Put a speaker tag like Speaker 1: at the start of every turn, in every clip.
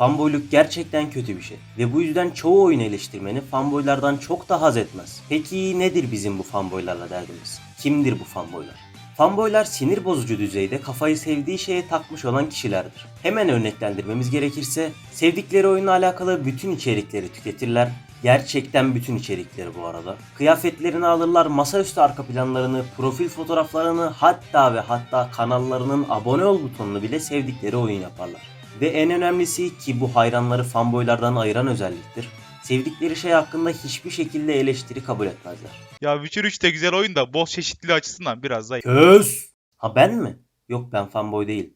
Speaker 1: Fanboyluk gerçekten kötü bir şey ve bu yüzden çoğu oyun eleştirmeni fanboylardan çok da haz etmez. Peki nedir bizim bu fanboylarla derdimiz? Kimdir bu fanboylar? Fanboylar sinir bozucu düzeyde kafayı sevdiği şeye takmış olan kişilerdir. Hemen örneklendirmemiz gerekirse sevdikleri oyunla alakalı bütün içerikleri tüketirler. Gerçekten bütün içerikleri bu arada. Kıyafetlerini alırlar, masaüstü arka planlarını, profil fotoğraflarını hatta ve hatta kanallarının abone ol butonunu bile sevdikleri oyun yaparlar. Ve en önemlisi ki bu hayranları fanboylardan ayıran özelliktir. Sevdikleri şey hakkında hiçbir şekilde eleştiri kabul etmezler.
Speaker 2: Ya Witcher 3 de güzel oyun da boss çeşitliliği açısından biraz da
Speaker 1: Köz! Ha ben mi? Yok ben fanboy değil.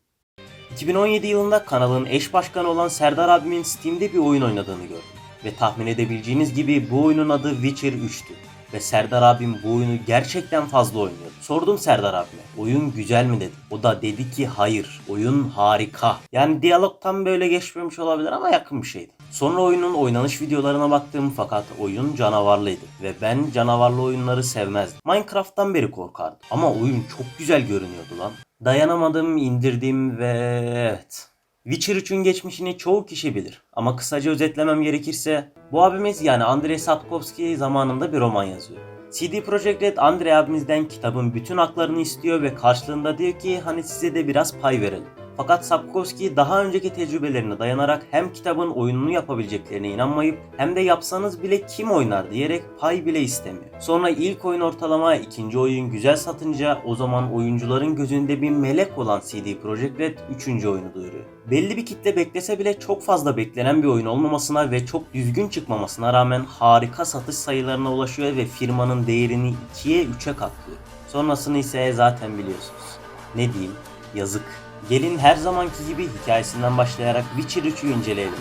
Speaker 1: 2017 yılında kanalın eş başkanı olan Serdar abimin Steam'de bir oyun oynadığını gördüm. Ve tahmin edebileceğiniz gibi bu oyunun adı Witcher 3'tü. Ve Serdar abim bu oyunu gerçekten fazla oynuyordu. Sordum Serdar abime, oyun güzel mi dedim. O da dedi ki hayır, oyun harika. Yani diyalog tam böyle geçmemiş olabilir ama yakın bir şeydi. Sonra oyunun oynanış videolarına baktım fakat oyun canavarlıydı. Ve ben canavarlı oyunları sevmezdim. Minecraft'tan beri korkardım. Ama oyun çok güzel görünüyordu lan. Dayanamadım, indirdim ve evet. Witcher 3'ün geçmişini çoğu kişi bilir. Ama kısaca özetlemem gerekirse bu abimiz yani Andrei Sapkowski zamanında bir roman yazıyor. CD Projekt Red Andrei abimizden kitabın bütün haklarını istiyor ve karşılığında diyor ki hani size de biraz pay verelim. Fakat Sapkowski daha önceki tecrübelerine dayanarak hem kitabın oyununu yapabileceklerine inanmayıp hem de yapsanız bile kim oynar diyerek pay bile istemiyor. Sonra ilk oyun ortalama, ikinci oyun güzel satınca o zaman oyuncuların gözünde bir melek olan CD Projekt Red 3. oyunu duyuruyor. Belli bir kitle beklese bile çok fazla beklenen bir oyun olmamasına ve çok düzgün çıkmamasına rağmen harika satış sayılarına ulaşıyor ve firmanın değerini 2'ye 3'e katlıyor. Sonrasını ise zaten biliyorsunuz. Ne diyeyim? Yazık. Gelin her zamanki gibi hikayesinden başlayarak Witcher 3'ü inceleyelim.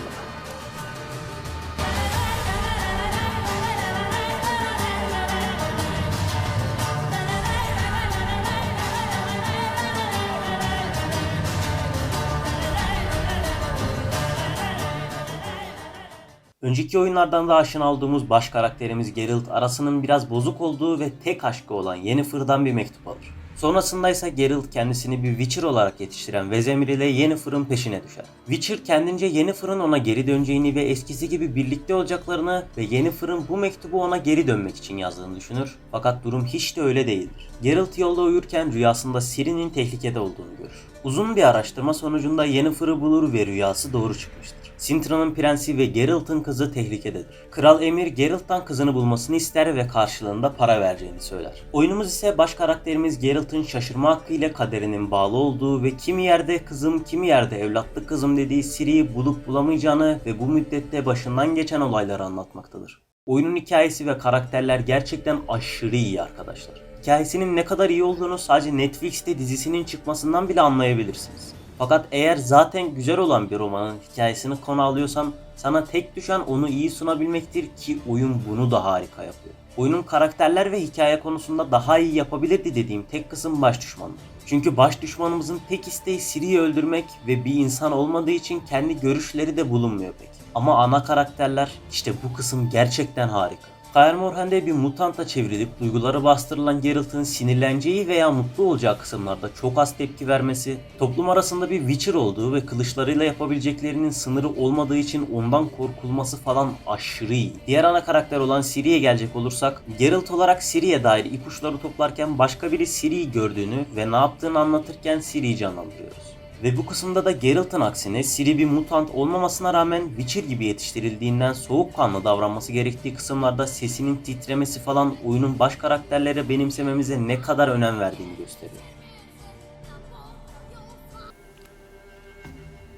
Speaker 1: Önceki oyunlardan da aşina olduğumuz baş karakterimiz Geralt arasının biraz bozuk olduğu ve tek aşkı olan Yennefer'dan bir mektup alır. Sonrasında ise Geralt kendisini bir Witcher olarak yetiştiren Vesemir ile Yennefer'ın peşine düşer. Witcher kendince Yennefer'ın ona geri döneceğini ve eskisi gibi birlikte olacaklarını ve Yennefer'ın bu mektubu ona geri dönmek için yazdığını düşünür. Fakat durum hiç de öyle değildir. Geralt yolda uyurken rüyasında Ciri'nin tehlikede olduğunu görür. Uzun bir araştırma sonucunda Yennefer'ı bulur ve rüyası doğru çıkmıştır. Sintra'nın prensi ve Geralt'ın kızı tehlikededir. Kral Emir Geralt'tan kızını bulmasını ister ve karşılığında para vereceğini söyler. Oyunumuz ise baş karakterimiz Geralt'ın şaşırma hakkı ile kaderinin bağlı olduğu ve kimi yerde kızım kimi yerde evlatlık kızım dediği Ciri'yi bulup bulamayacağını ve bu müddette başından geçen olayları anlatmaktadır. Oyunun hikayesi ve karakterler gerçekten aşırı iyi arkadaşlar. Hikayesinin ne kadar iyi olduğunu sadece Netflix'te dizisinin çıkmasından bile anlayabilirsiniz. Fakat eğer zaten güzel olan bir romanın hikayesini konu alıyorsan sana tek düşen onu iyi sunabilmektir ki oyun bunu da harika yapıyor. Oyunun karakterler ve hikaye konusunda daha iyi yapabilirdi dediğim tek kısım baş düşmandır. Çünkü baş düşmanımızın tek isteği Ciri'yi öldürmek ve bir insan olmadığı için kendi görüşleri de bulunmuyor pek. Ama ana karakterler işte bu kısım gerçekten harika. Kaer Morhen'de bir mutanta çevrilip duyguları bastırılan Geralt'ın sinirleneceği veya mutlu olacağı kısımlarda çok az tepki vermesi, toplum arasında bir Witcher olduğu ve kılıçlarıyla yapabileceklerinin sınırı olmadığı için ondan korkulması falan aşırı iyi. Diğer ana karakter olan Ciri'ye gelecek olursak, Geralt olarak Ciri'ye dair ipuçları toplarken başka biri Ciri'yi gördüğünü ve ne yaptığını anlatırken Ciri'yi canlandırıyoruz. Ve bu kısımda da Geralt'ın aksine Ciri bir mutant olmamasına rağmen Witcher gibi yetiştirildiğinden soğukkanlı davranması gerektiği kısımlarda sesinin titremesi falan oyunun baş karakterlere benimsememize ne kadar önem verdiğini gösteriyor.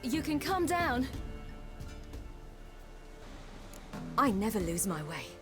Speaker 3: You can calm down. I never lose my way.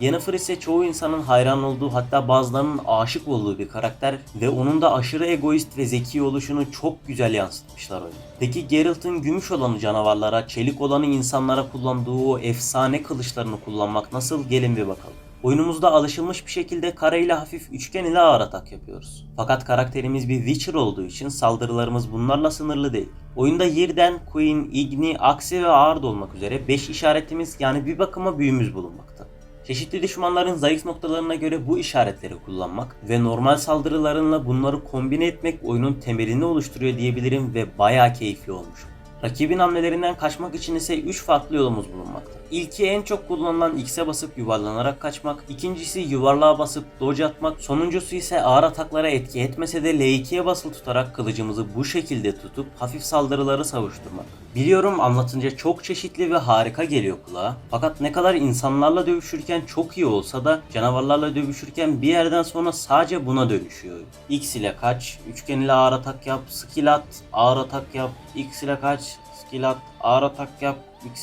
Speaker 1: Yennefer ise çoğu insanın hayran olduğu hatta bazılarının aşık olduğu bir karakter ve onun da aşırı egoist ve zeki oluşunu çok güzel yansıtmışlar oyunda. Peki Geralt'ın gümüş olanı canavarlara, çelik olanı insanlara kullandığı o efsane kılıçlarını kullanmak nasıl gelin bir bakalım. Oyunumuzda alışılmış bir şekilde kare ile hafif üçgen ile ağır atak yapıyoruz. Fakat karakterimiz bir Witcher olduğu için saldırılarımız bunlarla sınırlı değil. Oyunda Yirden, Queen, Igni, Aksi ve Ağır olmak üzere 5 işaretimiz yani bir bakıma büyümüz bulunmakta. Çeşitli düşmanların zayıf noktalarına göre bu işaretleri kullanmak ve normal saldırılarınla bunları kombine etmek oyunun temelini oluşturuyor diyebilirim ve bayağı keyifli olmuş. Rakibin hamlelerinden kaçmak için ise 3 farklı yolumuz bulunmakta. İlki en çok kullanılan X'e basıp yuvarlanarak kaçmak, ikincisi yuvarlığa basıp dodge atmak, sonuncusu ise ağır ataklara etki etmese de L2'ye basılı tutarak kılıcımızı bu şekilde tutup hafif saldırıları savuşturmak. Biliyorum anlatınca çok çeşitli ve harika geliyor kulağa. Fakat ne kadar insanlarla dövüşürken çok iyi olsa da canavarlarla dövüşürken bir yerden sonra sadece buna dönüşüyor. X ile kaç, üçgen ile ağır atak yap, skill at, ağır atak yap, X ile kaç, skill at, ağır atak yap,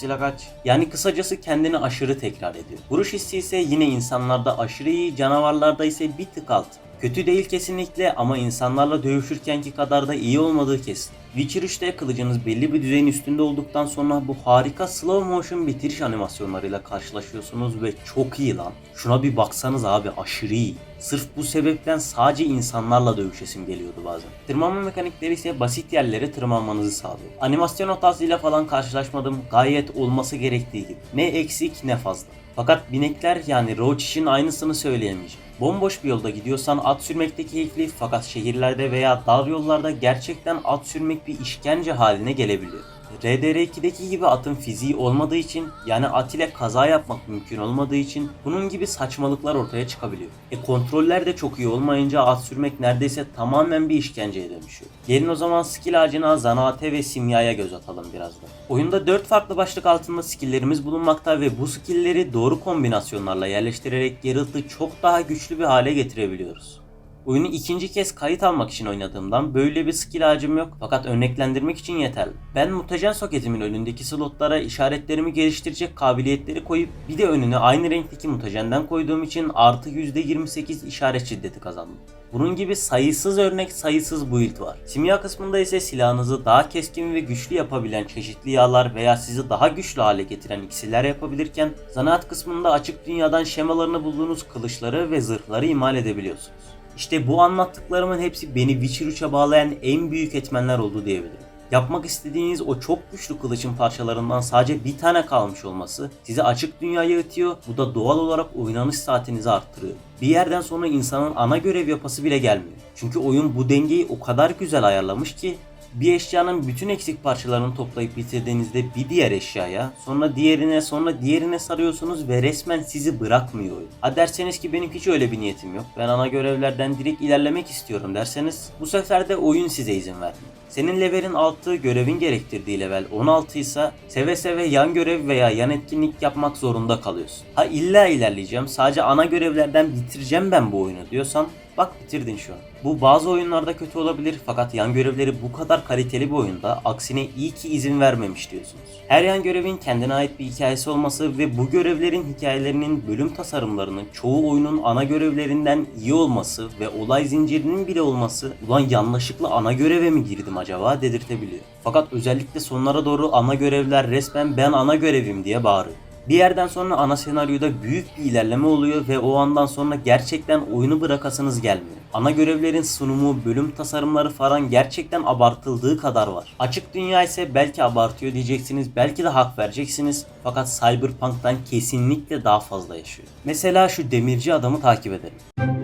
Speaker 1: İle kaç. Yani kısacası kendini aşırı tekrar ediyor. Vuruş hissi ise yine insanlarda aşırı iyi, canavarlarda ise bir tık alt. Kötü değil kesinlikle ama insanlarla dövüşürkenki kadar da iyi olmadığı kesin. Witcher 3'te kılıcınız belli bir düzeyin üstünde olduktan sonra bu harika slow motion bitiriş animasyonlarıyla karşılaşıyorsunuz ve çok iyi lan. Şuna bir baksanız abi aşırı iyi. Sırf bu sebepten sadece insanlarla dövüşesim geliyordu bazen. Tırmanma mekanikleri ise basit yerlere tırmanmanızı sağlıyor. Animasyon hatasıyla falan karşılaşmadım. Gayet olması gerektiği gibi. Ne eksik ne fazla. Fakat binekler yani Roach için aynısını söyleyemeyeceğim. Bomboş bir yolda gidiyorsan at sürmek de keyifli fakat şehirlerde veya dar yollarda gerçekten at sürmek bir işkence haline gelebiliyor. RDR2'deki gibi atın fiziği olmadığı için yani at ile kaza yapmak mümkün olmadığı için bunun gibi saçmalıklar ortaya çıkabiliyor. E kontroller de çok iyi olmayınca at sürmek neredeyse tamamen bir işkenceye dönüşüyor. Gelin o zaman skill ağacına, zanaate ve simyaya göz atalım biraz da. Oyunda 4 farklı başlık altında skilllerimiz bulunmakta ve bu skillleri doğru kombinasyonlarla yerleştirerek Geralt'ı çok daha güçlü bir hale getirebiliyoruz. Oyunu ikinci kez kayıt almak için oynadığımdan böyle bir skill ağacım yok fakat örneklendirmek için yeterli. Ben mutajen soketimin önündeki slotlara işaretlerimi geliştirecek kabiliyetleri koyup bir de önüne aynı renkteki mutajenden koyduğum için artı %28 işaret şiddeti kazandım. Bunun gibi sayısız örnek sayısız build var. Simya kısmında ise silahınızı daha keskin ve güçlü yapabilen çeşitli yağlar veya sizi daha güçlü hale getiren iksirler yapabilirken zanaat kısmında açık dünyadan şemalarını bulduğunuz kılıçları ve zırhları imal edebiliyorsunuz. İşte bu anlattıklarımın hepsi beni Witcher 3'e bağlayan en büyük etmenler oldu diyebilirim. Yapmak istediğiniz o çok güçlü kılıçın parçalarından sadece bir tane kalmış olması sizi açık dünyaya itiyor. Bu da doğal olarak oynanış saatinizi arttırıyor. Bir yerden sonra insanın ana görev yapası bile gelmiyor. Çünkü oyun bu dengeyi o kadar güzel ayarlamış ki bir eşyanın bütün eksik parçalarını toplayıp bitirdiğinizde bir diğer eşyaya, sonra diğerine, sonra diğerine sarıyorsunuz ve resmen sizi bırakmıyor. Ha derseniz ki benim hiç öyle bir niyetim yok. Ben ana görevlerden direkt ilerlemek istiyorum derseniz bu sefer de oyun size izin vermiyor. Senin levelin 6 görevin gerektirdiği level 16 ise seve seve yan görev veya yan etkinlik yapmak zorunda kalıyorsun. Ha illa ilerleyeceğim sadece ana görevlerden bitireceğim ben bu oyunu diyorsan Bak bitirdin şu an. Bu bazı oyunlarda kötü olabilir fakat yan görevleri bu kadar kaliteli bir oyunda aksine iyi ki izin vermemiş diyorsunuz. Her yan görevin kendine ait bir hikayesi olması ve bu görevlerin hikayelerinin bölüm tasarımlarının çoğu oyunun ana görevlerinden iyi olması ve olay zincirinin bile olması ulan yanlışlıkla ana göreve mi girdim acaba dedirtebiliyor. Fakat özellikle sonlara doğru ana görevler resmen ben ana görevim diye bağırıyor. Bir yerden sonra ana senaryoda büyük bir ilerleme oluyor ve o andan sonra gerçekten oyunu bırakasınız gelmiyor. Ana görevlerin sunumu, bölüm tasarımları falan gerçekten abartıldığı kadar var. Açık dünya ise belki abartıyor diyeceksiniz, belki de hak vereceksiniz. Fakat Cyberpunk'tan kesinlikle daha fazla yaşıyor. Mesela şu demirci adamı takip edelim.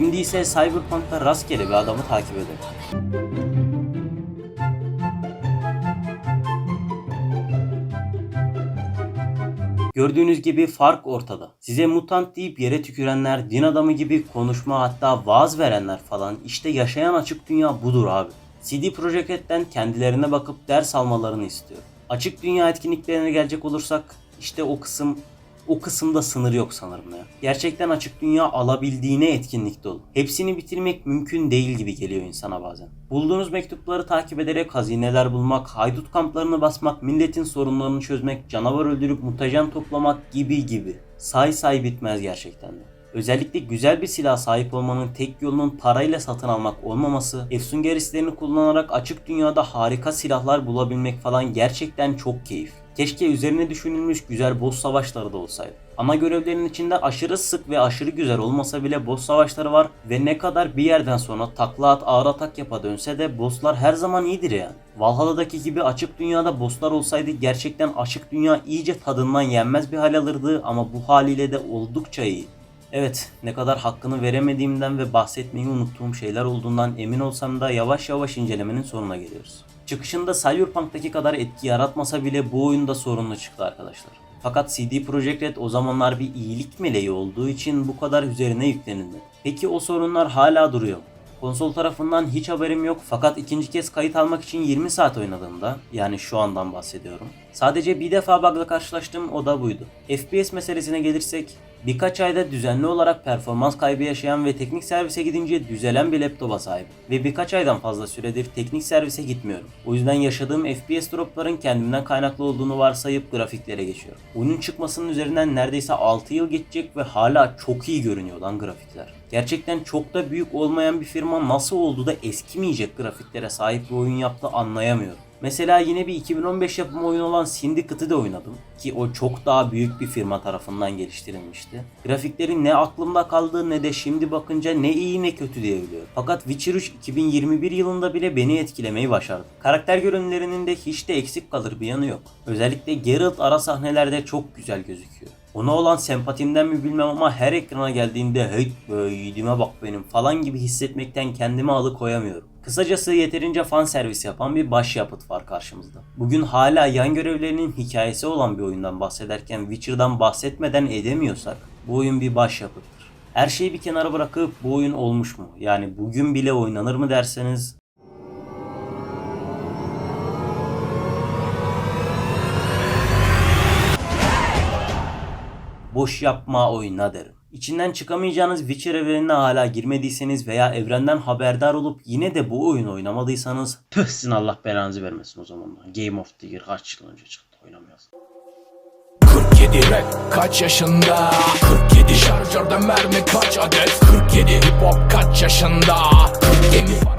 Speaker 1: Şimdi ise Cyberpunk'ta rastgele bir adamı takip edelim. Gördüğünüz gibi fark ortada. Size mutant deyip yere tükürenler, din adamı gibi konuşma hatta vaaz verenler falan işte yaşayan açık dünya budur abi. CD Projekt Red'den kendilerine bakıp ders almalarını istiyor. Açık dünya etkinliklerine gelecek olursak işte o kısım o kısımda sınır yok sanırım ya. Gerçekten açık dünya alabildiğine etkinlik dolu. Hepsini bitirmek mümkün değil gibi geliyor insana bazen. Bulduğunuz mektupları takip ederek hazineler bulmak, haydut kamplarını basmak, milletin sorunlarını çözmek, canavar öldürüp mutajen toplamak gibi gibi. Say say bitmez gerçekten de. Özellikle güzel bir silah sahip olmanın tek yolunun parayla satın almak olmaması, efsungerislerini kullanarak açık dünyada harika silahlar bulabilmek falan gerçekten çok keyif. Keşke üzerine düşünülmüş güzel boss savaşları da olsaydı. Ama görevlerin içinde aşırı sık ve aşırı güzel olmasa bile boss savaşları var ve ne kadar bir yerden sonra takla at ağır atak yapa dönse de bosslar her zaman iyidir yani. Valhalla'daki gibi açık dünyada bosslar olsaydı gerçekten açık dünya iyice tadından yenmez bir hal alırdı ama bu haliyle de oldukça iyi. Evet, ne kadar hakkını veremediğimden ve bahsetmeyi unuttuğum şeyler olduğundan emin olsam da yavaş yavaş incelemenin sonuna geliyoruz. Çıkışında Cyberpunk'taki kadar etki yaratmasa bile bu oyunda sorunlu çıktı arkadaşlar. Fakat CD Projekt Red o zamanlar bir iyilik meleği olduğu için bu kadar üzerine yüklenilmedi. Peki o sorunlar hala duruyor? Konsol tarafından hiç haberim yok fakat ikinci kez kayıt almak için 20 saat oynadığımda yani şu andan bahsediyorum. Sadece bir defa bug'la karşılaştım o da buydu. FPS meselesine gelirsek birkaç ayda düzenli olarak performans kaybı yaşayan ve teknik servise gidince düzelen bir laptopa sahip. Ve birkaç aydan fazla süredir teknik servise gitmiyorum. O yüzden yaşadığım FPS dropların kendimden kaynaklı olduğunu varsayıp grafiklere geçiyorum. Oyunun çıkmasının üzerinden neredeyse 6 yıl geçecek ve hala çok iyi görünüyor lan grafikler. Gerçekten çok da büyük olmayan bir firma nasıl oldu da eskimeyecek grafiklere sahip bir oyun yaptı anlayamıyorum. Mesela yine bir 2015 yapımı oyun olan Syndicate'ı da oynadım ki o çok daha büyük bir firma tarafından geliştirilmişti. Grafiklerin ne aklımda kaldığı ne de şimdi bakınca ne iyi ne kötü diyebiliyorum. Fakat Witcher 3 2021 yılında bile beni etkilemeyi başardı. Karakter görünümlerinin de hiç de eksik kalır bir yanı yok. Özellikle Geralt ara sahnelerde çok güzel gözüküyor. Ona olan sempatimden mi bilmem ama her ekrana geldiğinde hey be yiğidime bak benim falan gibi hissetmekten kendimi alıkoyamıyorum. Kısacası yeterince fan servis yapan bir başyapıt var karşımızda. Bugün hala yan görevlerinin hikayesi olan bir oyundan bahsederken Witcher'dan bahsetmeden edemiyorsak bu oyun bir başyapıttır. Her şeyi bir kenara bırakıp bu oyun olmuş mu? Yani bugün bile oynanır mı derseniz boş yapma oyna derim. İçinden çıkamayacağınız Witcher evrenine hala girmediyseniz veya evrenden haberdar olup yine de bu oyunu oynamadıysanız püh sizin Allah belanızı vermesin o zaman. Game of the Year kaç yıl önce çıktı oynamıyoruz.
Speaker 4: 47 rap kaç yaşında 47 şarjörde mermi kaç adet 47 hip hop kaç yaşında 40 gemi para